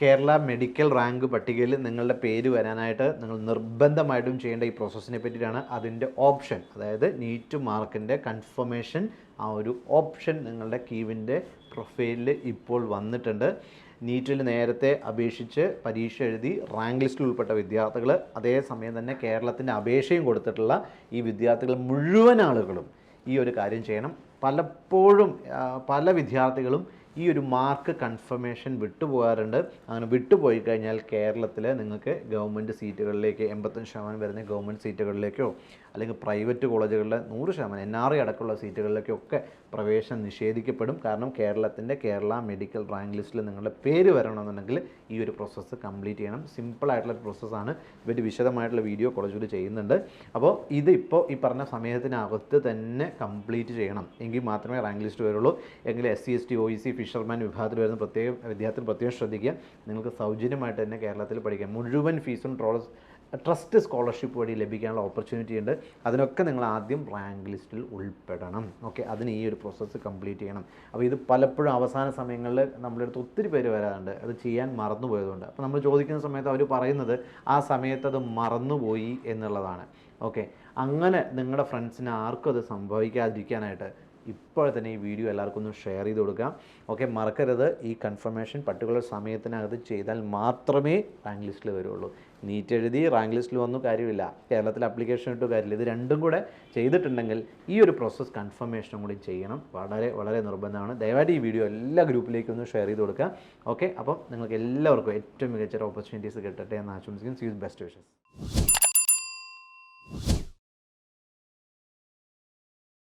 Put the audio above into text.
Kerala medical rank പട്ടികയിൽ നിങ്ങളുടെ പേര് വരാനായിട്ട് നിങ്ങൾ നിർബന്ധമായിട്ടും ചെയ്യേണ്ട ഈ പ്രോസസ്സിനെ പറ്റിയിട്ടാണ് അതിന്റെ ഓപ്ഷൻ അതായത് നീറ്റ് മാർക്കിന്റെ കൺഫർമേഷൻ ആ ഒരു ഓപ്ഷൻ നിങ്ങളുടെ കീവിന്റെ പ്രൊഫൈലിൽ ഇപ്പോൾ വന്നിട്ടുണ്ട്. നീറ്റിൽ നേരത്തെ അപേക്ഷിച്ച് പരീക്ഷ എഴുതി റാങ്ക് ലിസ്റ്റിൽ ഉൾപ്പെട്ട വിദ്യാർത്ഥികൾ അതേസമയം തന്നെ കേരളത്തിന്റെ അപേക്ഷയും കൊടുത്തിട്ടുള്ള ഈ വിദ്യാർത്ഥികൾ മുഴുവൻ ആളുകളും ഈ ഒരു കാര്യം ചെയ്യണം. പലപ്പോഴും പല വിദ്യാർത്ഥികളും ഈ ഒരു മാർക്ക് കൺഫർമേഷൻ വിട്ടുപോകാറുണ്ട്. അങ്ങനെ വിട്ടുപോയി കഴിഞ്ഞാൽ കേരളത്തിൽ നിങ്ങൾക്ക് ഗവൺമെന്റ് സീറ്റുകളിലേക്ക് എൺപത്തഞ്ച് ശതമാനം വരുന്ന ഗവൺമെന്റ് സീറ്റുകളിലേക്കോ അല്ലെങ്കിൽ പ്രൈവറ്റ് കോളേജുകളിലെ നൂറ് ശതമാനം എൻ ആർ ഐ അടക്കമുള്ള സീറ്റുകളിലേക്കൊക്കെ പ്രവേശനം നിഷേധിക്കപ്പെടും. കാരണം കേരളത്തിന്റെ കേരള മെഡിക്കൽ റാങ്ക് ലിസ്റ്റിൽ നിങ്ങളുടെ പേര് വരണമെന്നുണ്ടെങ്കിൽ ഈ ഒരു പ്രോസസ്സ് കംപ്ലീറ്റ് ചെയ്യണം. സിമ്പിളായിട്ടുള്ള പ്രോസസ്സാണ് ഇവർ വിശദമായിട്ടുള്ള വീഡിയോ കോളേജിൽ ചെയ്യുന്നുണ്ട്. അപ്പോൾ ഇതിപ്പോൾ ഈ പറഞ്ഞ സമയത്തിനകത്ത് തന്നെ കംപ്ലീറ്റ് ചെയ്യണം. എങ്കിൽ മാത്രമേ റാങ്ക് ലിസ്റ്റ് വരുള്ളൂ. എങ്കിൽ S C S T O E C fisherman വിഭാഗത്തിൽ വരുന്ന പ്രത്യേക വിദ്യാർത്ഥികൾ പ്രത്യേകം ശ്രദ്ധിക്കുക. നിങ്ങൾക്ക് സൗജന്യമായിട്ട് തന്നെ കേരളത്തിൽ പഠിക്കാം മുഴുവൻ ഫീസും ട്രോളസ് ട്രസ്റ്റ് സ്കോളർഷിപ്പ് വഴി ലഭിക്കാനുള്ള ഓപ്പർച്യൂണിറ്റി ഉണ്ട്. അതിനൊക്കെ നിങ്ങൾ ആദ്യം റാങ്ക് ലിസ്റ്റിൽ ഉൾപ്പെടണം. ഓക്കെ അതിന് ഈ ഒരു പ്രോസസ്സ് കംപ്ലീറ്റ് ചെയ്യണം. അപ്പോൾ ഇത് പലപ്പോഴും അവസാന സമയങ്ങളിൽ നമ്മുടെ അടുത്ത് ഒത്തിരി പേര് വരാറുണ്ട്. അത് ചെയ്യാൻ മറന്നുപോയതുകൊണ്ട് അപ്പോൾ നമ്മൾ ചോദിക്കുന്ന സമയത്ത് അവർ പറയുന്നത് ആ സമയത്ത് അത് മറന്നുപോയി എന്നുള്ളതാണ്. ഓക്കെ അങ്ങനെ നിങ്ങളുടെ ഫ്രണ്ട്സിന് ആർക്കും അത് സംഭവിക്കാതിരിക്കാനായിട്ട് ഇപ്പോൾ തന്നെ ഈ വീഡിയോ എല്ലാവർക്കും ഒന്ന് ഷെയർ ചെയ്ത് കൊടുക്കുക ഓക്കെ മറക്കരുത്. ഈ കൺഫർമേഷൻ പർട്ടിക്കുലർ സമയത്തിനകത്ത് ചെയ്താൽ മാത്രമേ റാങ്ക് ലിസ്റ്റിൽ വരുള്ളൂ. നീറ്റ് എഴുതി റാങ്ക് ലിസ്റ്റിൽ വന്നു കാര്യമില്ല. കേരളത്തിൽ അപ്ലിക്കേഷൻ ഇട്ടു കാര്യമില്ല. ഇത് രണ്ടും കൂടെ ചെയ്തിട്ടുണ്ടെങ്കിൽ ഈ ഒരു പ്രോസസ്സ് കൺഫർമേഷനും കൂടി ചെയ്യണം. വളരെ വളരെ നിർബന്ധമാണ്. ദയവായിട്ട് ഈ വീഡിയോ എല്ലാ ഗ്രൂപ്പിലേക്കും ഒന്ന് ഷെയർ ചെയ്ത് കൊടുക്കുക. ഓക്കെ അപ്പം നിങ്ങൾക്ക് എല്ലാവർക്കും ഏറ്റവും മികച്ച ഓപ്പർച്യൂണിറ്റീസ് കിട്ടട്ടെ എന്ന് ആശംസിക്കുന്നു. സീസ് ബെസ്റ്റ് വിഷസ്